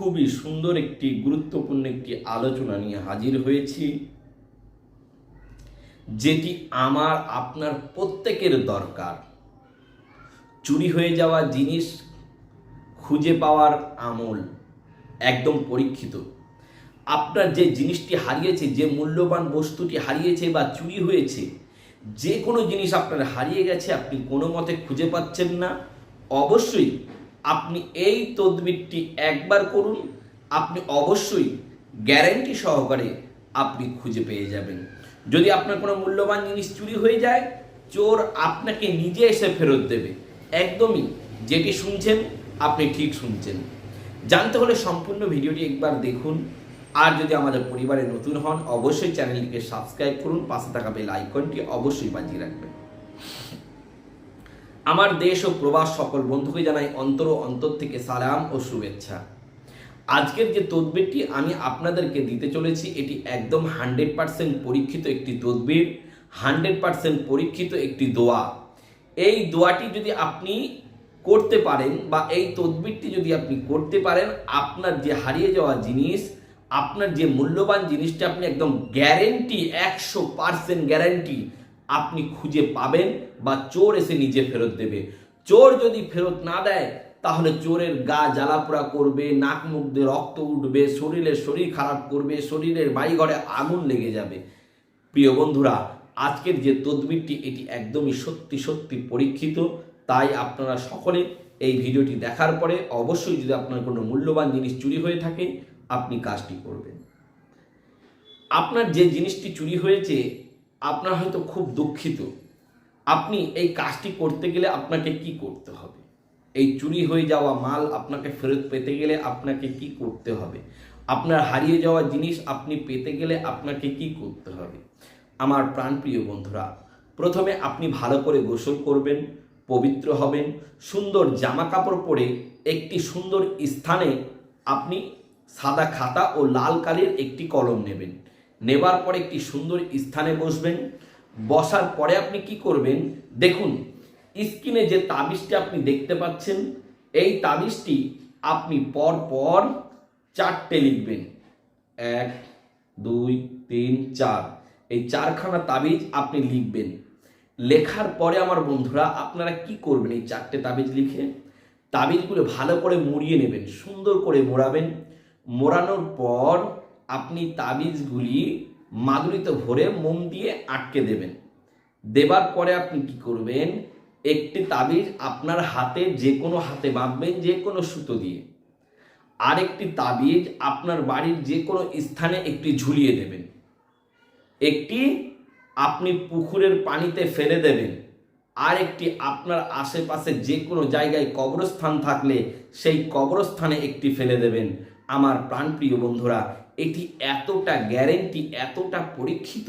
খুবই সুন্দর একটি, গুরুত্বপূর্ণ একটি আলোচনা নিয়ে হাজির হয়েছি, যেটি আমার, আপনার প্রত্যেকের দরকার। চুরি হয়ে যাওয়া জিনিস খুঁজে পাওয়ার আমল, একদম পরীক্ষিত। আপনার যে জিনিসটি হারিয়েছে, যে মূল্যবান বস্তুটি হারিয়েছে বা চুরি হয়েছে, যে কোনো জিনিস আপনার হারিয়ে গেছে, আপনি কোনো মতে খুঁজে পাচ্ছেন না। অবশ্যই আপনি এই তদবিরটি একবার করুন, আপনি অবশ্যই গ্যারেন্টি সহকারে আপনি খুঁজে পেয়ে যাবেন। যদি আপনার কোনো মূল্যবান জিনিস চুরি হয়ে যায়, চোর আপনাকে নিজে এসে ফেরত দেবে। একদমই, যেটি শুনছেন, আপনি ঠিক শুনছেন। জানতে হলে সম্পূর্ণ ভিডিওটি একবার দেখুন। আর যদি আমাদের পরিবারে নতুন হন, অবশ্যই চ্যানেলটিকে সাবস্ক্রাইব করুন, পাশে থাকা বেল আইকনটি অবশ্যই বাজিয়ে রাখবেন। আমার দেশ ও প্রবাস সকল বন্ধুকে জানাই অন্তর ও অন্তর থেকে সালাম ও শুভেচ্ছা। আজকের যে তদবিরটি আমি আপনাদেরকে দিতে চলেছি, এটি একদম হান্ড্রেড পার্সেন্ট পরীক্ষিত একটি তদবির, হান্ড্রেড পার্সেন্ট পরীক্ষিত একটি দোয়া। এই দোয়াটি যদি আপনি করতে পারেন বা এই তদবিরটি যদি আপনি করতে পারেন, আপনার যে হারিয়ে যাওয়া জিনিস, আপনার যে মূল্যবান জিনিসটা আপনি একদম গ্যারেন্টি একশো পার্সেন্ট গ্যারেন্টি আপনি খুঁজে পাবেন বা চোর এসে নিজে ফেরত দেবে। চোর যদি ফেরত না দেয়, তাহলে চোরের গা জ্বালাপোড়া করবে, নাক মুখ দিয়ে রক্ত উঠবে, শরীরের শরীর খারাপ করবে, শরীরের বাড়িঘরে আগুন লেগে যাবে। প্রিয় বন্ধুরা, আজকের যে তদবিরটি, এটি একদমই সত্যি সত্যি পরীক্ষিত। তাই আপনারা সকলে এই ভিডিওটি দেখার পরে অবশ্যই যদি আপনার কোনো মূল্যবান জিনিস চুরি হয়ে থাকে, আপনি কাজটি করবেন। আপনার যে জিনিসটি চুরি হয়েছে আপনার হয়তো খুব দুঃখিত। আপনি এই কাজটি করতে গেলে আপনাকে কি করতে হবে? এই চুরি হয়ে যাওয়া মাল আপনাকে ফেরত পেতে গেলে আপনাকে কি করতে হবে? আপনার হারিয়ে যাওয়া জিনিস আপনি পেতে গেলে আপনাকে কি করতে হবে? আমার প্রাণপ্রিয় বন্ধুরা, প্রথমে আপনি ভালো করে গোসল করবেন, পবিত্র হবেন, সুন্দর জামা কাপড় পরে একটি সুন্দর স্থানে আপনি সাদা খাতা ও লাল কালির একটি কলম নেবেন। নেবার পরে একটি সুন্দর স্থানে বসবেন। বসার পরে আপনি কি করবেন? দেখুন, স্ক্রিনে যে তাবিজটি আপনি দেখতে পাচ্ছেন, এই তাবিজটি আপনি পর পর চারটে লিখবেন। এক, দুই, তিন, চার। এই চারখানা তাবিজ আপনি লিখবেন। লেখার পরে আমার বন্ধুরা, আপনারা কি করবেন এই চারটে তাবিজ লিখে? তাবিজগুলো ভালো করে মুড়িয়ে নেবেন, সুন্দর করে মোড়াবেন। মোড়ানোর পর আপনি তাবিজগুলি মাদুরিতে ভরে মোম দিয়ে আটকে দেবেন। দেবার পরে আপনি কি করবেন? একটি তাবিজ আপনার হাতে যে কোনো হাতে বাঁধবেন যে কোনো সুতো দিয়ে। আরেকটি তাবিজ আপনার বাড়ির যে কোনো স্থানে একটি ঝুলিয়ে দেবেন। একটি আপনি পুকুরের পানিতে ফেলে দেবেন। আর একটি আপনার আশেপাশে যে কোনো জায়গায় কবরস্থান থাকলে সেই কবরস্থানে একটি ফেলে দেবেন। আমার প্রাণপ্রিয় বন্ধুরা, এটি এতটা গ্যারেন্টি এতটা পরীক্ষিত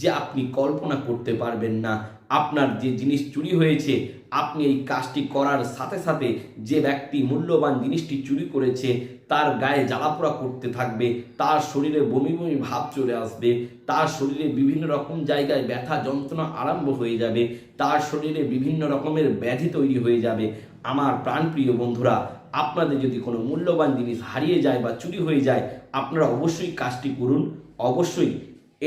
যে আপনি কল্পনা করতে পারবেন না। আপনার যে জিনিস চুরি হয়েছে, আপনি এই কাজটি করার সাথে সাথে যে ব্যক্তি মূল্যবান জিনিসটি চুরি করেছে, তার গায়ে জ্বালাপোড়া করতে থাকবে, তার শরীরে বমি বমি ভাব চলে আসবে, তার শরীরে বিভিন্ন রকম জায়গায় ব্যথা যন্ত্রণা আরম্ভ হয়ে যাবে, তার শরীরে বিভিন্ন রকমের ব্যাধি তৈরি হয়ে যাবে। আমার প্রাণপ্রিয় বন্ধুরা আপনাদের যদি কোনো মূল্যবান জিনিস হারিয়ে যায় বা চুরি হয়ে যায়, আপনারা অবশ্যই কাজটি করুন। অবশ্যই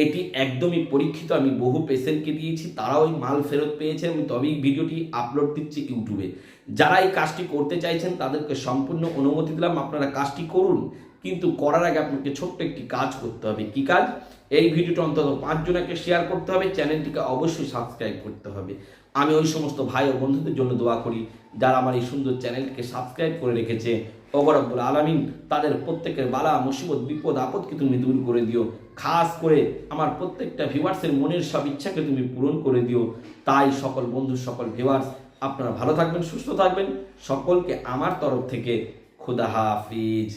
এটি একদমই পরীক্ষিত। আমি বহু পেশেন্টকে দিয়েছি, তারাও ওই মাল ফেরত পেয়েছে আমি তবেই ভিডিওটি আপলোড দিচ্ছি ইউটিউবে। যারা এই কাজটি করতে চাইছেন, তাদেরকে সম্পূর্ণ অনুমতি দিলাম, আপনারা কাজটি করুন। কিন্তু করার আগে আপনাকে ছোট্ট একটি কাজ করতে হবে। কি কাজ? এই ভিডিওটা অন্তত পাঁচজনকে শেয়ার করতে হবে। চ্যানেলটিকে অবশ্যই সাবস্ক্রাইব করতে হবে। আমি ওই সমস্ত ভাই ও বন্ধুদের জন্য দোয়া করি, যারা আমার এই সুন্দর চ্যানেলটিকে সাবস্ক্রাইব করে রেখেছে। অগরব্বুল আলামিন, তাদের প্রত্যেকের বালা, মুসিবত, বিপদ আপদকে তুমি দূর করে দিও। খাস করে আমার প্রত্যেকটা ভিউয়ার্সের মনের সব ইচ্ছাকে তুমি পূরণ করে দিও। তাই সকল বন্ধু, সকল ভিউয়ার্স আপনারা ভালো থাকবেন, সুস্থ থাকবেন। সকলকে আমার তরফ থেকে খুদা হাফিজ।